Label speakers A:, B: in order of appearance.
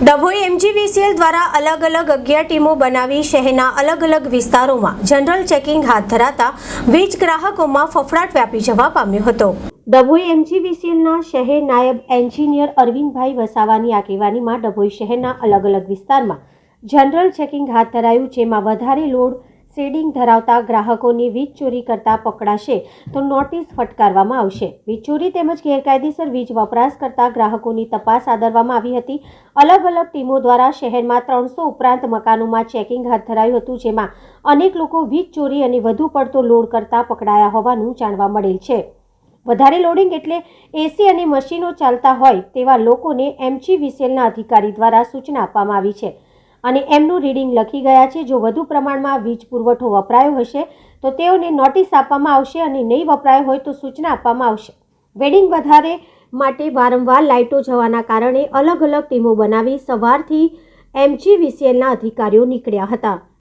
A: Dabhoi MGVCL દ્વારા અલગ અલગ અગિયાર ટીમો બનાવી શહેરના અલગ અલગ વિસ્તારોમાં જનરલ ચેકિંગ હાથ ધરાતા વીજ ગ્રાહકોમાં ફફડાટ વ્યાપી જવા પામ્યો હતો. ડભોઈ એમજીવીસીએલના શહેર નાયબ એન્જિનિયર અરવિંદભાઈ વસાવાની આગેવાનીમાં ડભોઈ શહેરના અલગ અલગ વિસ્તારમાં જનરલ ચેકિંગ હાથ ધરાયું, જેમાં વધારે લોડ શેડિંગ ધરાવતા ગ્રાહકોની વીજ ચોરી કરતા પકડાશે તો નોટિસ ફટકારવામાં આવશે. વીજ ચોરી તેમજ ગેરકાયદેસર વીજ વપરાશ કરતા ગ્રાહકોની તપાસ આદરવામાં આવી હતી. અલગ અલગ ટીમો દ્વારા શહેરમાં ત્રણસો ઉપરાંત મકાનોમાં ચેકિંગ હાથ ધરાયું હતું, જેમાં અનેક લોકો વીજ ચોરી અને વધુ પડતો લોડ કરતા પકડાયા હોવાનું જાણવા મળેલ છે. વધારે લોડિંગ એટલે એસી અને મશીનો ચાલતા હોય તેવા લોકોને એમજીવીસીએલના અધિકારી દ્વારા સૂચના આપવામાં આવી છે. અને એમનું રીડિંગ લખી ગયા છે. જો વધુ પ્રમાણમાં વીજ પુરવઠો વપરાયો હશે, તો તેઓને નોટિસ આપવામાં આવશે અને નહીં વપરાયો હોય તો સૂચના આપવામાં આવશે. વેડિંગ વધારે માટે વારંવાર લાઇટો જવાના કારણે અલગ અલગ ટીમો બનાવી સવારથી એમજીવીસીએલના અધિકારીઓ નીકળ્યા હતા.